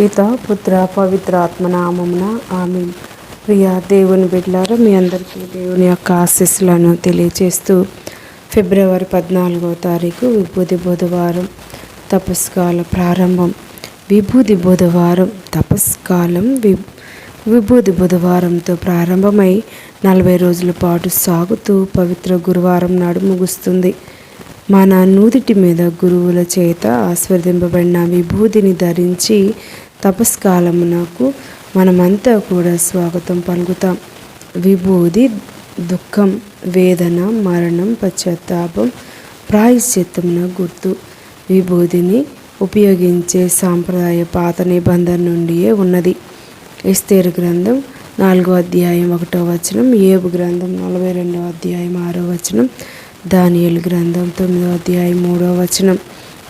పిత పుత్ర పవిత్ర ఆత్మనామమున ఆమె ప్రియ దేవుని బిడ్డలారా మీ అందరికీ దేవుని యొక్క ఆశీస్సులను తెలియజేస్తూ ఫిబ్రవరి పద్నాలుగో తారీఖు విభూతి బుధవారం తపస్కాల ప్రారంభం. విభూతి బుధవారం తపస్కాలం వి విభూతి బుధవారంతో ప్రారంభమై నలభై రోజుల పాటు సాగుతూ పవిత్ర గురువారం నాడు ముగుస్తుంది. మన నూదిటి మీద గురువుల చేత ఆస్వాదింపబడిన విభూతిని ధరించి తపస్కాలమునకు మనమంతా కూడా స్వాగతం పలుకుతాం. విభూది దుఃఖం వేదన మరణం పశ్చాత్తాపం ప్రాయశ్చిత్తమున గుర్తు. విభూదిని ఉపయోగించే సాంప్రదాయ పాత నిబంధన నుండియే ఉన్నది. ఎస్తేరు గ్రంథం నాలుగో అధ్యాయం ఒకటో వచనం ఏబు గ్రంథం నలభై రెండవ అధ్యాయం ఆరో వచనం దానియలు గ్రంథం తొమ్మిదో అధ్యాయం మూడో వచనం.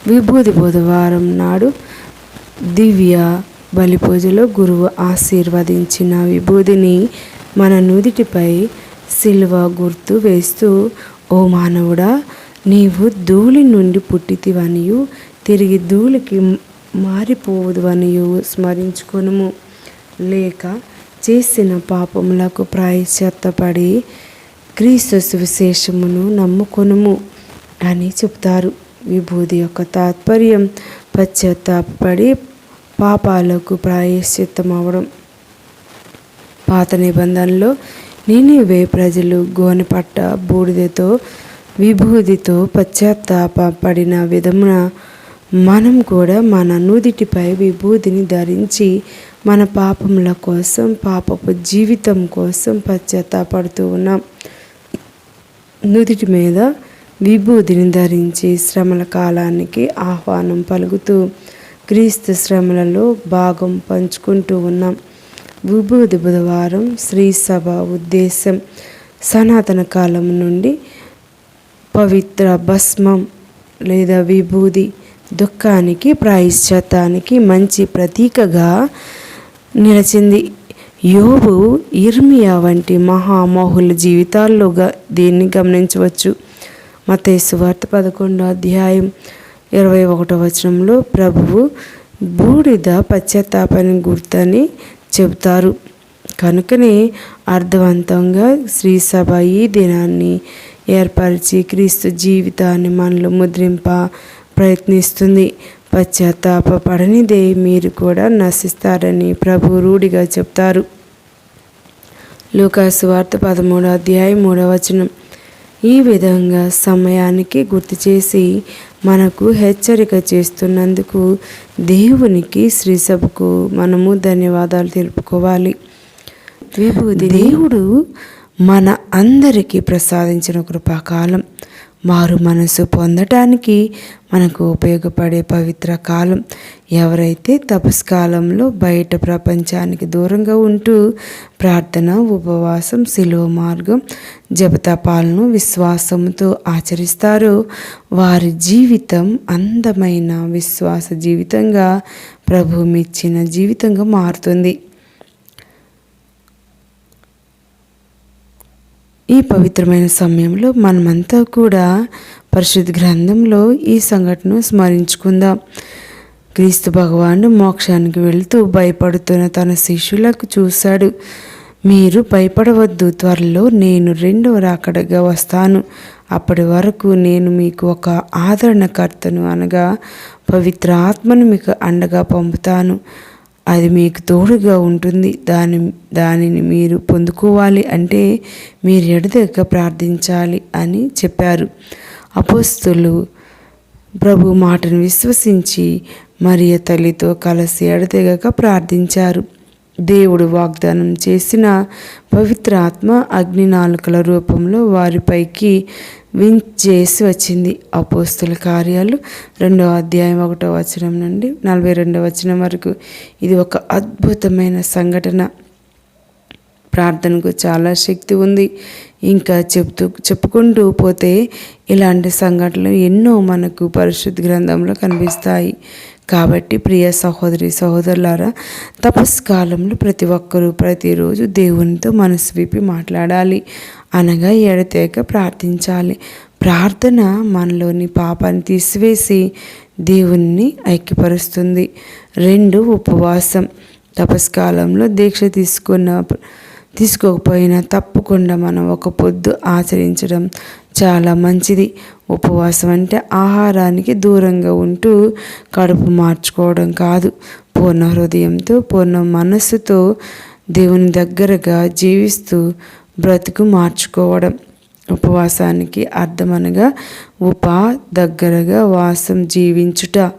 విభూతి బుధవారం నాడు దివ్య బలిపూజలో గురువు ఆశీర్వదించిన విభూదిని మన నుదిటిపై సిల్వ గుర్తు వేస్తూ ఓ మానవుడా నీవు ధూళి నుండి పుట్టితివనియు తిరిగి ధూళికి మారిపోవదువనియు స్మరించుకొనుము. లేక చేసిన పాపములకు ప్రాయశ్చత్తపడి క్రీస్తు సువిశేషమును నమ్ముకొనుము అని చెప్తారు. విభూది యొక్క తాత్పర్యం పశ్చాత్తాపడి పాపాలకు ప్రాయశ్చిత్తం అవడం పాత నిబంధనలో నేనివే ప్రజలు గోనెపట్ట బూడిదతో విభూతితో పశ్చాత్తాపడిన విధమున మనం కూడా మన నుదిటిపై విభూతిని ధరించి మన పాపముల కోసం పాపపు జీవితం కోసం పశ్చాత్తాపడుతూ ఉన్నాం. నుదిటి మీద విభూతిని ధరించి శ్రమల కాలానికి ఆహ్వానం పలుకుతూ క్రీస్తు శ్రమలలో భాగం పంచుకుంటూ ఉన్నాం. విభూతి బుధవారం శ్రీ సభ ఉద్దేశం సనాతన కాలం నుండి పవిత్ర భస్మం లేదా విభూది దుఃఖానికి ప్రాయశ్చత్తానికి మంచి ప్రతీకగా నిలిచింది. యోబు ఇర్మియా వంటి మహామోహుల జీవితాల్లోగా దీన్ని గమనించవచ్చు. మతేసు వార్త పదకొండో అధ్యాయం ఇరవై ఒకటో వచనంలో ప్రభువు బూడిద పశ్చాత్తాపాన్ని గుర్తని చెబుతారు. కనుకనే అర్థవంతంగా శ్రీ సభ ఈ దినాన్ని ఏర్పరిచి క్రీస్తు జీవితాన్ని మనలో ముద్రింప ప్రయత్నిస్తుంది. పశ్చాత్తాప పడనిదే మీరు కూడా నశిస్తారని ప్రభు రూఢిగా చెప్తారు. లూకాసు వార్త పదమూడో అధ్యాయం మూడవ వచనం. ఈ విధంగా సమయానికి గుర్తు చేసి మనకు హెచ్చరిక చేస్తున్నందుకు దేవునికి శ్రీసభకు మనము ధన్యవాదాలు తెలుపుకోవాలి. దేవుడు మన అందరికీ ప్రసాదించిన కృపాకాలం. మారు మనసు పొందటానికి మనకు ఉపయోగపడే పవిత్ర కాలం. ఎవరైతే తపస్కాలంలో బయట ప్రపంచానికి దూరంగా ఉంటూ ప్రార్థన ఉపవాసం శిలువ మార్గం జపతపాలను విశ్వాసంతో ఆచరిస్తారో వారి జీవితం అందమైన విశ్వాస జీవితంగా ప్రభు మెచ్చిన జీవితంగా మారుతుంది. ఈ పవిత్రమైన సమయంలో మనమంతా కూడా పరిశుద్ధ గ్రంథంలో ఈ సంఘటనను స్మరించుకుందాం. క్రీస్తు భగవాను మోక్షానికి వెళుతూ భయపడుతున్న తన శిష్యులకు చూశాడు. మీరు భయపడవద్దు త్వరలో నేను రెండవ రాకడగా వస్తాను. అప్పటి వరకు నేను మీకు ఒక ఆదరణకర్తను అనగా పవిత్ర ఆత్మను మీకు అండగా పంపుతాను. అది మీకు తోడుగా ఉంటుంది. దాని దానిని మీరు పొందుకోవాలి అంటే మీరు ఎడదెగక ప్రార్థించాలి అని చెప్పారు. అపోస్తులు ప్రభు మాటను విశ్వసించి మరియ తల్లితో కలిసి ఎడతెగక ప్రార్థించారు. దేవుడు వాగ్దానం చేసిన పవిత్ర ఆత్మ అగ్ని నాలుకల రూపంలో వారిపైకి వించేసి వచ్చింది. అపోస్తుల కార్యాలు రెండవ అధ్యాయం ఒకటో వచనం నుండి నలభై రెండవ వచనం వరకు. ఇది ఒక అద్భుతమైన సంఘటన. ప్రార్థనకు చాలా శక్తి ఉంది. ఇంకా చెప్తూ చెప్పుకుంటూ పోతే ఇలాంటి సంఘటనలు ఎన్నో మనకు పరిశుద్ధ గ్రంథంలో కనిపిస్తాయి. కాబట్టి ప్రియ సహోదరి సహోదరులారా తపస్కాలంలో ప్రతి ఒక్కరూ ప్రతిరోజు దేవునితో మనసు విప్పి మాట్లాడాలి. అనగా ఎడతేక ప్రార్థించాలి. ప్రార్థన మనలోని పాపాన్ని తీసివేసి దేవుణ్ణి ఐక్యపరుస్తుంది. రెండు ఉపవాసం. తపస్కాలంలో దీక్ష తీసుకున్న తీసుకోకపోయినా తప్పకుండా మనం ఒక పొద్దు ఆచరించడం చాలా మంచిది. ఉపవాసం అంటే ఆహారానికి దూరంగా ఉంటూ కడుపు మార్చుకోవడం కాదు. పూర్ణ హృదయంతో పూర్ణ మనస్సుతో దేవుని దగ్గరగా జీవిస్తూ బ్రతుకు మార్చుకోవడం. ఉపవాసానికి అర్థమనగా ఉప దగ్గరగా వాసం జీవించుట.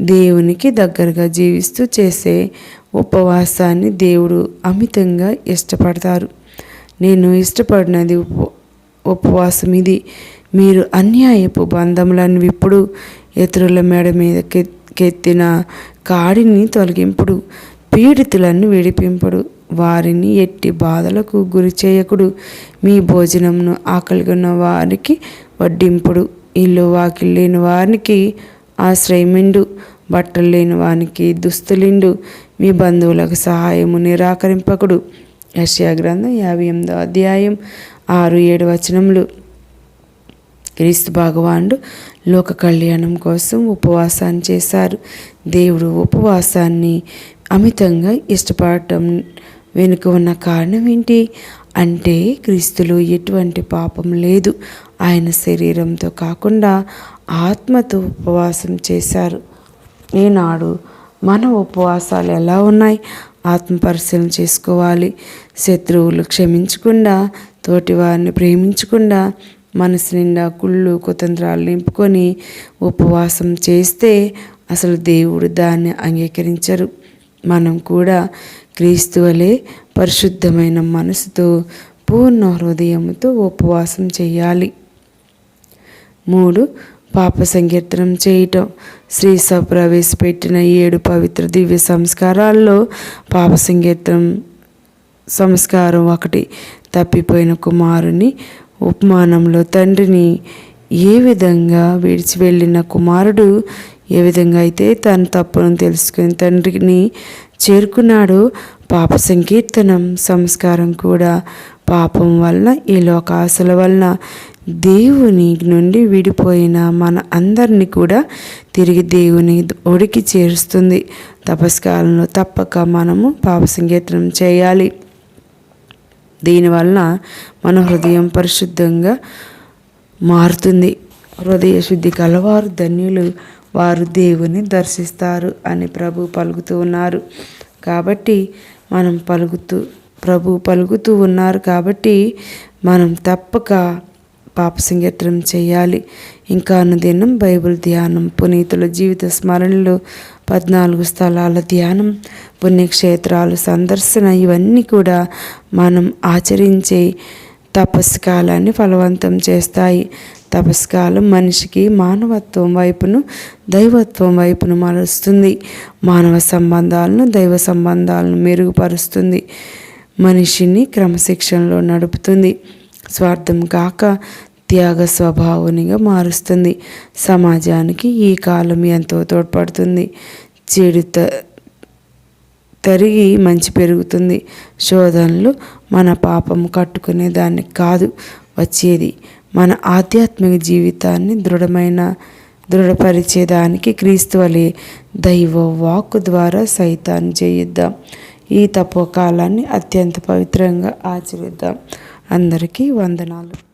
దేవునికి దగ్గరగా జీవిస్తూ చేసే ఉపవాసాన్ని దేవుడు అమితంగా ఇష్టపడతారు. నేను ఇష్టపడినది ఉప ఉపవాసం ఇది మీరు అన్యాయపు బంధములను విప్పుడు ఇతరుల మెడ మీద కెత్తిన కాడిని తొలగింపుడు పీడితులను విడిపింపుడు వారిని ఎట్టి బాధలకు గురి చేయకుడు. మీ భోజనంను ఆకలిగొన్న వారికి వడ్డింపుడు ఇల్లు వాకిలు లేని వారికి ఆశ్రయమిండు బట్టలు లేని వానికి దుస్తులిండు మీ బంధువులకు సహాయము నిరాకరింపకుడు. యశ్యా గ్రంథం యాభై ఎనిమిదో అధ్యాయం ఆరు ఏడు వచనములు. క్రీస్తు భగవానుడు లోక కళ్యాణం కోసం ఉపవాసాన్ని చేశారు. దేవుడు ఉపవాసాన్ని అమితంగా ఇష్టపడటం వెనుక ఉన్న కారణం ఏంటి? అంటే క్రీస్తులో ఎటువంటి పాపం లేదు. ఆయన శరీరంతో కాకుండా ఆత్మతో ఉపవాసం చేశారు. ఈనాడు మన ఉపవాసాలు ఎలా ఉన్నాయి? ఆత్మ పరిశీలన చేసుకోవాలి. శత్రువులు క్షమించకుండా తోటి వారిని ప్రేమించకుండా మనసు నిండా కుళ్ళు కుతంత్రాలు నింపుకొని ఉపవాసం చేస్తే అసలు దేవుడు దాన్ని అంగీకరించరు. మనం కూడా క్రీస్తు వలె పరిశుద్ధమైన మనసుతో పూర్ణ హృదయంతో ఉపవాసం చేయాలి. మూడు పాప సంకీర్తనం చేయటం. శ్రీ ప్రవేశపెట్టిన ఏడు పవిత్ర దివ్య సంస్కారాల్లో పాప సంకీర్తనం సంస్కారం ఒకటి తప్పిపోయిన కుమారుని ఉపమానంలో తండ్రిని ఏ విధంగా విడిచి వెళ్ళిన కుమారుడు ఏ విధంగా అయితే తన తప్పును తెలుసుకుని తండ్రిని చేరుకున్నాడో పాప సంకీర్తనం సంస్కారం కూడా పాపం వలన ఈ లోకాశల వలన దేవుని నుండి విడిపోయిన మన అందరినీ కూడా తిరిగి దేవుని ఒడికి చేరుస్తుంది. తపస్కాలంలో తప్పక మనము పాప సంకీర్తనం చేయాలి. దీనివలన మన హృదయం పరిశుద్ధంగా మారుతుంది. హృదయ శుద్ధి కలవారు ధన్యులు వారు దేవుని దర్శిస్తారు అని ప్రభు పలుకుతూ ఉన్నారు. కాబట్టి మనం పలుకుతూ ప్రభు పలుకుతూ ఉన్నారు కాబట్టి మనం తప్పక పాప సంగీతం చేయాలి. ఇంకా అనుదినం బైబిల్ ధ్యానం పునీతుల జీవిత స్మరణలు పద్నాలుగు స్థలాల ధ్యానం పుణ్యక్షేత్రాలు సందర్శన ఇవన్నీ కూడా మనం ఆచరించే తపస్కాలాన్ని ఫలవంతం చేస్తాయి. తపస్కాలం మనిషికి మానవత్వం వైపును దైవత్వం వైపును మరుస్తుంది మానవ సంబంధాలను దైవ సంబంధాలను మెరుగుపరుస్తుంది. మనిషిని క్రమశిక్షణలో నడుపుతుంది. స్వార్థం కాక త్యాగ స్వభావునిగా మారుస్తుంది. సమాజానికి ఈ కాలం ఎంతో తోడ్పడుతుంది. చెడు తరిగి మంచి పెరుగుతుంది. శోధనలు మన పాపం కట్టుకునే దాన్ని కాదు వచ్చేది. మన ఆధ్యాత్మిక జీవితాన్ని దృఢమైన దృఢపరిచేదానికి క్రీస్తు వలె దైవ వాక్ ద్వారా సైతాన్ని చేయిద్దాం ఈ తపోకాలాన్ని అత్యంత పవిత్రంగా ఆచరిద్దాం. అందరికీ వందనాలు.